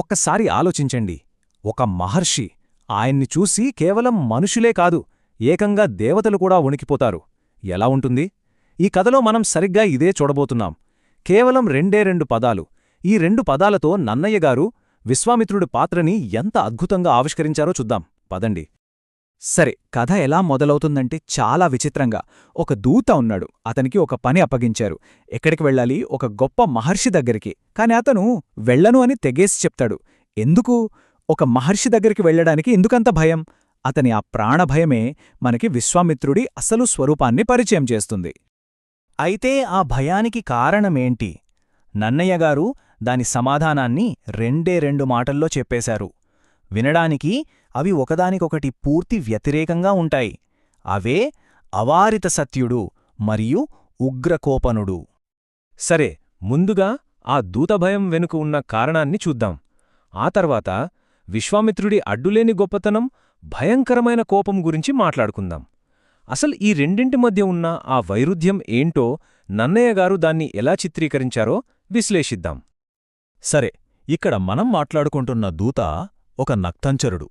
ఒక్కసారి ఆలోచించండి. ఒక మహర్షి ఆయన్ని చూసి కేవలం మనుషులే కాదు ఏకంగా దేవతలు కూడా ఉణికిపోతారు ఎలా ఉంటుంది? ఈ కథలో మనం సరిగ్గా ఇదే చూడబోతున్నాం. కేవలం రెండే రెండు పదాలు. ఈ రెండు పదాలతో నన్నయ్య గారు విశ్వామిత్రుడి పాత్రని ఎంత అద్భుతంగా ఆవిష్కరించారో చూద్దాం. పదండి. సరే కథ ఎలా మొదలవుతుందంటే చాలా విచిత్రంగా. ఒక దూత ఉన్నాడు. అతనికి ఒక పని అప్పగించారు. ఎక్కడికి వెళ్ళాలి? ఒక గొప్ప మహర్షి దగ్గరికి. కాని అతను వెళ్ళను అని తెగేసి చెప్తాడు. ఎందుకు? ఒక మహర్షి దగ్గరికి వెళ్ళడానికి ఎందుకంత భయం? అతని ఆ ప్రాణభయమే మనకి విశ్వామిత్రుడి అసలు స్వరూపాన్ని పరిచయం చేస్తుంది. అయితే ఆ భయానికి కారణమేంటి? నన్నయ్యగారు దాని సమాధానాన్ని రెండే రెండు మాటల్లో చెప్పేశారు. వినడానికి అవి ఒకదానికొకటి పూర్తి వ్యతిరేకంగా ఉంటాయి. అవే అవారిత సత్యుడు మరియు ఉగ్రకోపనుడు. సరే ముందుగా ఆ దూతభయం వెనుక ఉన్న కారణాన్ని చూద్దాం. ఆ తర్వాత విశ్వామిత్రుడి అడ్డులేని గొప్పతనం భయంకరమైన కోపం గురించి మాట్లాడుకుందాం. అసలు ఈ రెండింటి మధ్య ఉన్న ఆ వైరుధ్యం ఏంటో నన్నయ్య గారు దాన్ని ఎలా చిత్రీకరించారో విశ్లేషిద్దాం. సరే ఇక్కడ మనం మాట్లాడుకుంటున్న దూత ఒక నక్తంచరుడు.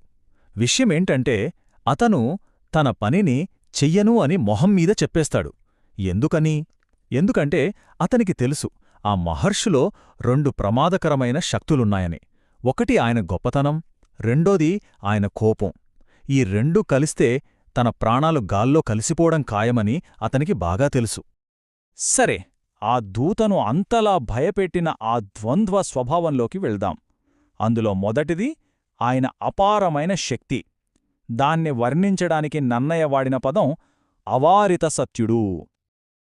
విషయమేంటంటే అతను తన పనిని చెయ్యను అని మొహం మీద చెప్పేస్తాడు. ఎందుకని? ఎందుకంటే అతనికి తెలుసు ఆ మహర్షులో రెండు ప్రమాదకరమైన శక్తులున్నాయని. ఒకటి ఆయన గొప్పతనం రెండోది ఆయన కోపం. ఈ రెండూ కలిస్తే తన ప్రాణాలు గాల్లో కలిసిపోవడం ఖాయమని అతనికి బాగా తెలుసు. సరే ఆ దూతను అంతలా భయపెట్టిన ఆ ద్వంద్వ స్వభావంలోకి వెళ్దాం. అందులో మొదటిది ఆయన అపారమైన శక్తి. దాన్ని వర్ణించడానికి నన్నయ్య వాడిన పదం అవారిత సత్యుడు.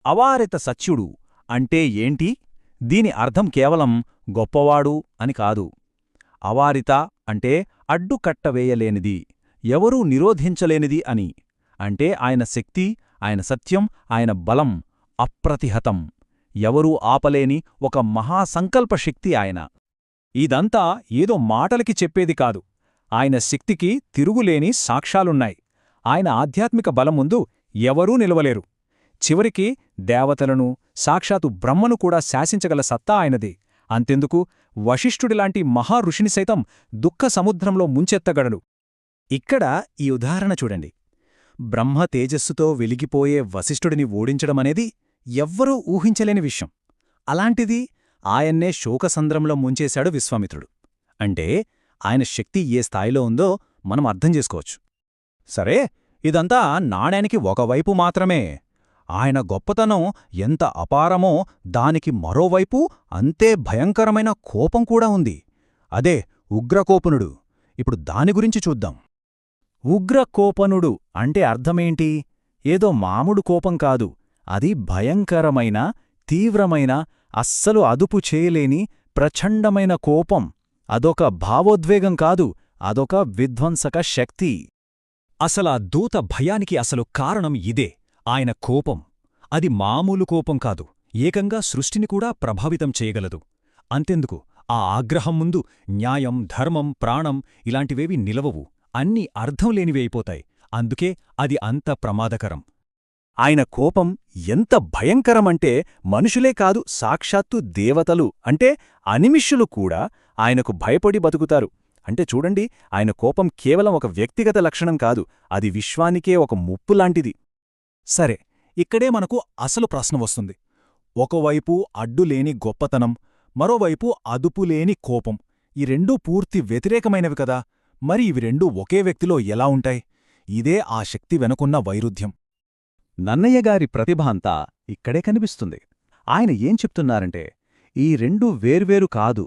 అవారిత సత్యుడు అంటే ఏంటి? దీని అర్థం కేవలం గొప్పవాడు అని కాదు. అవారిత అంటే అడ్డుకట్టవేయలేనిది ఎవరూ నిరోధించలేనిది అని. అంటే ఆయన శక్తి ఆయన సత్యం ఆయన బలం అప్రతిహతం. ఎవరూ ఆపలేని ఒక మహాసంకల్పశక్తి ఆయన. ఇదంతా ఏదో మాటలకి చెప్పేది కాదు. ఆయన శక్తికి తిరుగులేని సాక్ష్యాలున్నాయి. ఆయన ఆధ్యాత్మిక బలం ముందు ఎవరూ నిలవలేరు. చివరికి దేవతలను సాక్షాత్తు బ్రహ్మను కూడా శాసించగల సత్తా ఆయనది. అంతెందుకు వశిష్ఠుడిలాంటి మహాఋషిని సైతం దుఃఖ సముద్రంలో ముంచెత్తగడడు ఇక్కడ ఈ ఉదాహరణ చూడండి. బ్రహ్మ తేజస్సుతో వెలిగిపోయే వశిష్ఠుడిని ఓడించడమనేది ఎవ్వరూ ఊహించలేని విషయం. అలాంటిది ఆయన్నే శోకసంద్రంలో ముంచేశాడు విశ్వామిత్రుడు. అంటే ఆయన శక్తి ఏ స్థాయిలో ఉందో మనం అర్థం చేసుకోవచ్చు. సరే ఇదంతా నాణ్యానికి ఒకవైపు మాత్రమే. ఆయన గొప్పతనం ఎంత అపారమో దానికి మరోవైపు అంతే భయంకరమైన కోపం కూడా ఉంది. అదే ఉగ్రకోపనుడు. ఇప్పుడు దాని గురించి చూద్దాం. ఉగ్రకోపనుడు అంటే అర్థమేంటి? ఏదో మాముడు కోపం కాదు. అది భయంకరమైన తీవ్రమైన అస్సలు అదుపు చేయలేని ప్రచండమైన కోపం. అదొక భావోద్వేగం కాదు అదొక విధ్వంసక శక్తి. అసలా దూత భయానికి అసలు కారణం ఇదే ఆయన కోపం. అది మామూలు కోపం కాదు ఏకంగా సృష్టిని కూడా ప్రభావితం చేయగలదు. అంతెందుకు ఆ ఆగ్రహం ముందు న్యాయం ధర్మం ప్రాణం ఇలాంటివేవి నిలవవు అన్నీ అర్థం అయిపోతాయి. అందుకే అది అంత ప్రమాదకరం. ఆయన కోపం ఎంత భయంకరమంటే మనుషులే కాదు సాక్షాత్తు దేవతలు. అంటే అనిమిష్యులు కూడా ఆయనకు భయపడి బతుకుతారు. అంటే చూడండి ఆయన కోపం కేవలం ఒక వ్యక్తిగత లక్షణం కాదు అది విశ్వానికే ఒక ముప్పులాంటిది సరే ఇక్కడే మనకు అసలు ప్రశ్న వస్తుంది. ఒకవైపు అడ్డులేని గొప్పతనం మరోవైపు అదుపులేని కోపం. ఈ రెండూ పూర్తి వ్యతిరేకమైనవి కదా. మరి ఇవి రెండూ ఒకే వ్యక్తిలో ఎలా ఉంటాయి? ఇదే ఆ శక్తి వెనుకున్న వైరుధ్యం. నన్నయ్యగారి ప్రతిభ అంతా ఇక్కడే కనిపిస్తుంది. ఆయన ఏం చెప్తున్నారంటే ఈ రెండు వేర్వేరు కాదు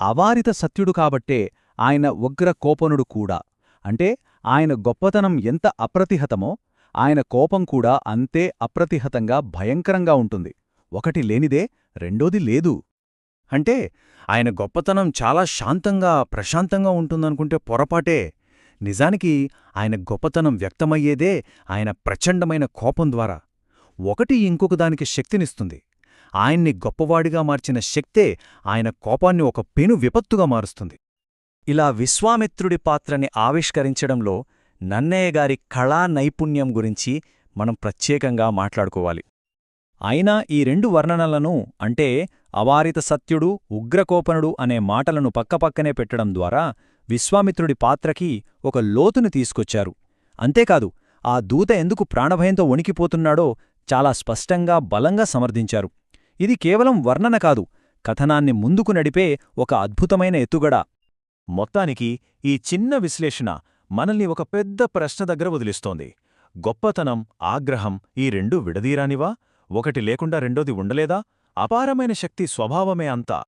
అవారిత సత్యుడు కాబట్టే ఆయన ఉగ్ర కోపనుడు కూడా. అంటే ఆయన గొప్పతనం ఎంత అప్రతిహతమో ఆయన కోపం కూడా అంతే అప్రతిహతంగా భయంకరంగా ఉంటుంది. ఒకటి లేనిదే రెండోది లేదు. అంటే ఆయన గొప్పతనం చాలా శాంతంగా ప్రశాంతంగా ఉంటుందనుకుంటే పొరపాటే నిజానికి ఆయన గొప్పతనం వ్యక్తమయ్యేదే ఆయన ప్రచండమైన కోపం ద్వారా. ఒకటి ఇంకొక దానికి శక్తినిస్తుంది. ఆయన్ని గొప్పవాడిగా మార్చిన శక్తే ఆయన కోపాన్ని ఒక పెను విపత్తుగా మారుస్తుంది. ఇలా విశ్వామిత్రుడి పాత్రని ఆవిష్కరించడంలో నన్నయ్య గారి కళా నైపుణ్యం గురించి మనం ప్రత్యేకంగా మాట్లాడుకోవాలి. అయినా ఈ రెండు వర్ణనలను అంటే అవారిత సత్యుడు ఉగ్రకోపనుడు అనే మాటలను పక్కపక్కనే పెట్టడం ద్వారా విశ్వామిత్రుడి పాత్రకి ఒక లోతును తీసుకొచ్చారు. అంతేకాదు ఆ దూత ఎందుకు ప్రాణభయంతో వణికిపోతున్నాడో చాలా స్పష్టంగా బలంగా సమర్థించారు. ఇది కేవలం వర్ణన కాదు కథనాన్ని ముందుకు నడిపే ఒక అద్భుతమైన ఎత్తుగడ. మొత్తానికి ఈ చిన్న విశ్లేషణ మనల్ని ఒక పెద్ద ప్రశ్న దగ్గర వదిలిస్తోంది. గొప్పతనం ఆగ్రహం ఈ రెండూ విడదీరానివా? ఒకటి లేకుండా రెండోది ఉండలేదా? అపారమైన శక్తి స్వభావమే అంతా.